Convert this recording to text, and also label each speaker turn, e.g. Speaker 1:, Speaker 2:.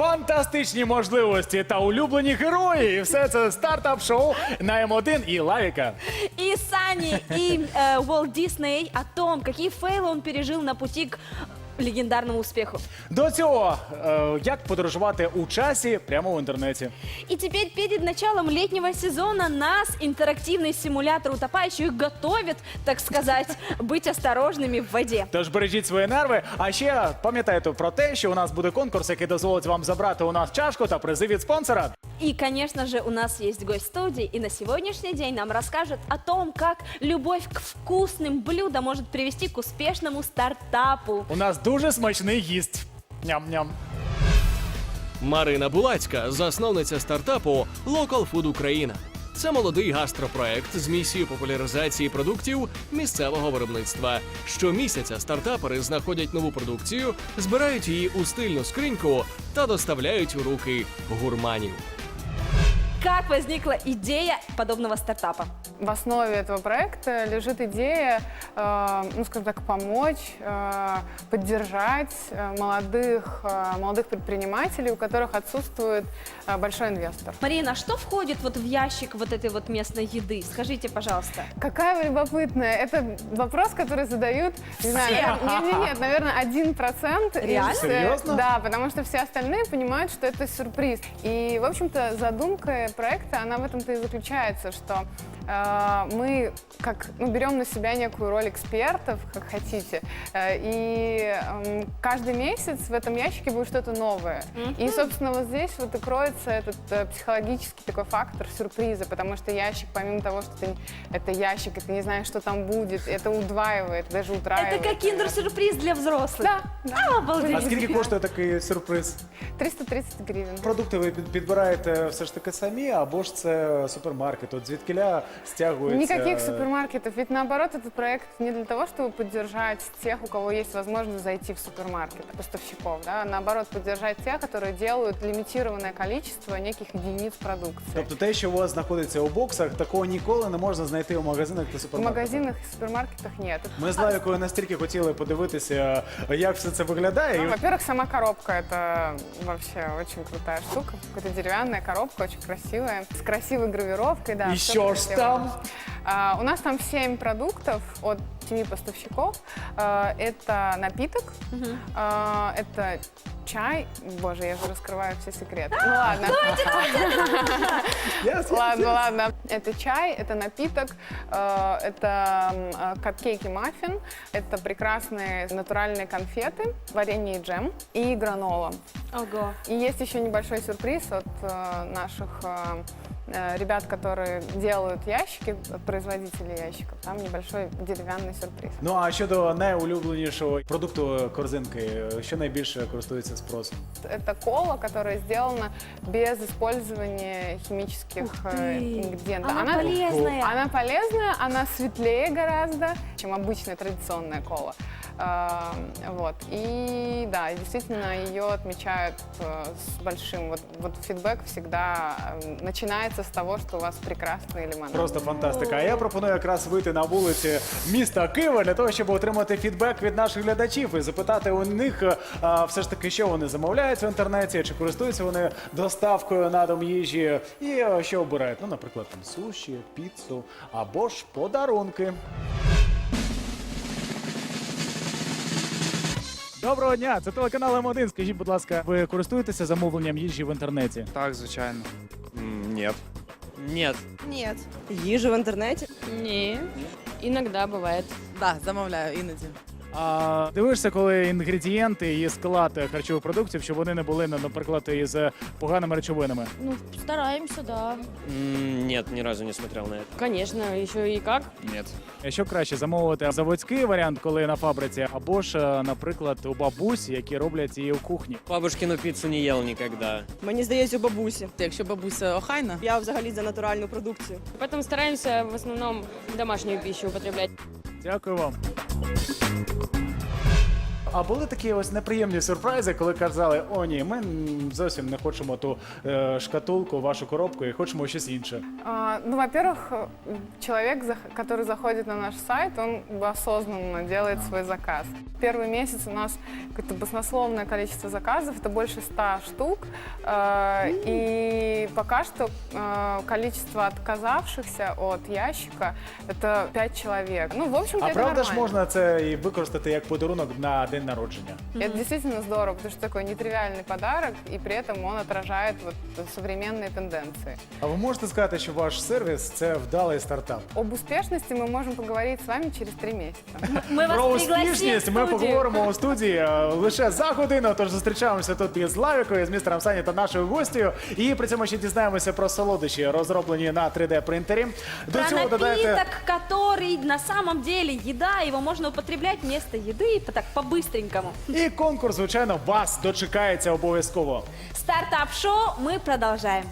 Speaker 1: фантастичні можливості та улюблені герої. І все це стартап-шоу на М1 і Лавіка.
Speaker 2: И Сани, и э, Уолт Дисней о том, какие фейлы он пережил на пути к легендарному успеху.
Speaker 1: До цього, е, як подорожувати у часі прямо в інтернеті.
Speaker 2: И теперь перед началом летнего сезона нас интерактивный симулятор утопающих готовит, так сказать, быть осторожными в воде.
Speaker 1: Тож бережіть свої нерви. А ще пам'ятайте про те, що у нас буде конкурс, який дозволить вам забрати у нас чашку та призи від спонсора.
Speaker 2: И, конечно же, у нас есть гость студии, и на сегодняшний день нам расскажет о том, как любовь к вкусным блюдам может привести к успешному стартапу.
Speaker 1: У нас дуже смачний гість. Ням-ням.
Speaker 3: Марина Булацька, засновниця стартапу Local Food Україна. Це молодий гастропроект з місією популяризації продуктів місцевого виробництва. Щомісяця стартапери знаходять нову продукцію, збирають її у стильну скриньку та доставляють у руки гурманів.
Speaker 2: Как возникла идея подобного стартапа?
Speaker 4: В основе этого проекта лежит идея, э, ну, скажем так, помочь, э, поддержать э, молодых, э, молодых предпринимателей, у которых отсутствует э, большой инвестор.
Speaker 2: Марина, а что входит вот в ящик вот этой вот местной еды? Скажите, пожалуйста.
Speaker 4: Какая вы любопытная. Это вопрос, который задают, не знаю, нет, нет, нет, наверное, один процент.
Speaker 2: Реально?
Speaker 1: Серьезно?
Speaker 4: Да, потому что все остальные понимают, что это сюрприз. И, в общем-то, задумка проекта, она в этом-то и заключается, что мы как, ну, берем на себя некую роль экспертов, как хотите, э, и эм, каждый месяц в этом ящике будет что-то новое. И, собственно, вот здесь вот и кроется этот э, психологический такой фактор сюрприза, потому что ящик, помимо того, что ты, это ящик, и ты не знаешь, что там будет, это удваивает, даже утраивает.
Speaker 2: Это как киндер-сюрприз для взрослых.
Speaker 4: Да, да.
Speaker 2: А, обалдеть.
Speaker 1: А скільки коштує такий сюрприз?
Speaker 4: 330 гривен.
Speaker 1: Продукти ви під- підбираєте все ж таки самі, або ж це супермаркет? От звідкиля стягується?
Speaker 4: Никаких супермаркетов. Ведь наоборот, этот проект не для того, чтобы поддержать тех, у кого есть возможность зайти в супермаркет, поставщиков. Да? а Наоборот, поддержать тех, которые делают лимитированное количество неких единиц продукции.
Speaker 1: Тобто те, що у вас знаходиться у боксах, такого ніколи не можна знайти у магазинах та
Speaker 4: В
Speaker 1: супермаркетах.
Speaker 4: магазинах и супермаркетах нет.
Speaker 1: Ми з Лавікою настільки хотіли подивитися, як все це виглядає.
Speaker 4: Ну,
Speaker 1: і
Speaker 4: Во-первых, сама коробка это вообще очень крутая штука. Какая-то деревянная коробка, очень красивая, с красивой гравировкой. Да,
Speaker 1: И
Speaker 4: всё
Speaker 1: что ж
Speaker 4: красиво.
Speaker 1: там?
Speaker 4: А, у нас там 7 продуктов от 7 поставщиков. А, это напиток, а, это чай. Боже, я уже раскрываю все секреты. Ну ладно.
Speaker 1: Yes,
Speaker 4: Ладно,
Speaker 1: yes.
Speaker 4: ладно. Это чай, это напиток, это капкейки маффин, это прекрасные натуральные конфеты, варенье и джем и гранола.
Speaker 2: Ого.
Speaker 4: И есть еще небольшой сюрприз от э, наших ребят, которые делают ящики, от производителей ящиков. Там небольшой деревянный сюрприз.
Speaker 1: Ну а щодо найулюбленішого продукту корзинки, що найбільше користується спросом?
Speaker 4: Это кола, которая сделана без использования химических
Speaker 2: Ух
Speaker 4: э,
Speaker 2: ты.
Speaker 4: ингредиентов.
Speaker 2: Она полезная.
Speaker 4: Она полезная, она светлее гораздо, чем обычная традиционная кола. А, Вот. И да, и действительно ее отмечают э, с большим. Вот, вот фидбэк всегда э, начинается с того, что у вас прекрасный лимонад.
Speaker 1: Просто фантастика. А я пропоную якраз вийти на вулиці міста Києва для того, щоб отримати фідбек від наших глядачів і запитати у них а, все ж таки, що вони замовляють в інтернеті, чи користуються вони доставкою на дом їжі, і а, що обирають. Ну, наприклад, там суші, піцу або ж подарунки. Доброго дня, це телеканал М1. Скажіть, будь ласка, ви користуєтеся замовленням їжі в інтернеті?
Speaker 5: Так, звичайно.
Speaker 6: Ні.
Speaker 7: Ні.
Speaker 8: Ні.
Speaker 7: Їжу в інтернеті?
Speaker 8: Ні. Іноді буває.
Speaker 7: Да, замовляю іноді.
Speaker 1: А дивишся, коли інгредієнти і склад харчових продуктів, щоб вони не були, наприклад, із поганими речовинами.
Speaker 8: Ну, стараємося, да.
Speaker 6: М, Нет, ни разу не смотрел на это.
Speaker 8: Конечно, ще і як.
Speaker 6: Нет.
Speaker 1: Що краще замовити заводський варіант, коли на фабриці, або ж, е, наприклад, у бабусь, які роблять її у кухні.
Speaker 6: Бабушкину пиццу не ел никогда.
Speaker 7: Мені здається, у бабусі. Якщо бабуся охайна, я взагалі за натуральну продукцію.
Speaker 8: Поэтому стараємося в основному домашню пищу употреблять.
Speaker 1: Дякую вам. Thank you. А були такі ось неприємні сюрпризи, коли казали, о ні, ми м, зовсім не хочемо ту е, шкатулку, вашу коробку і хочемо щось інше.
Speaker 4: А, Ну, во-первых, э, человек, зах- который заходит на наш сайт, он осознанно делает свой заказ. Первый месяц у нас какое-то баснословное количество заказов, это больше 100 штук. Э, И пока что э, количество отказавшихся от ящика это 5 человек. Ну, в общем-то,
Speaker 1: А
Speaker 4: это
Speaker 1: правда ж
Speaker 4: нормально.
Speaker 1: можна це і використати як подарунок на день народження?
Speaker 4: Это действительно здорово, потому что такой нетривиальный подарок, и при этом он отражает вот современные тенденции.
Speaker 1: А ви можете сказати, що ваш сервіс це вдалий стартап?
Speaker 4: Об успешности мы можем поговорить с вами через три месяца.
Speaker 2: Мы вас
Speaker 1: Про
Speaker 2: пригласим в
Speaker 1: успішність ми
Speaker 2: студию.
Speaker 1: поговоримо у студії е, лише за годину. Тож зустрічаємося тут із Лавікою, з містером Сані та нашою гостю. І при цьому ще дізнаємося про солодощі, розроблені на 3D принтері. До
Speaker 2: Про
Speaker 1: цього додайте
Speaker 2: напиток, который на самом деле еда, его можно употреблять вместо еды, по- так по-быстренькому.
Speaker 1: і конкурс, звичайно, вас дочекається обов'язково.
Speaker 2: Стартап-шоу мы продолжаем.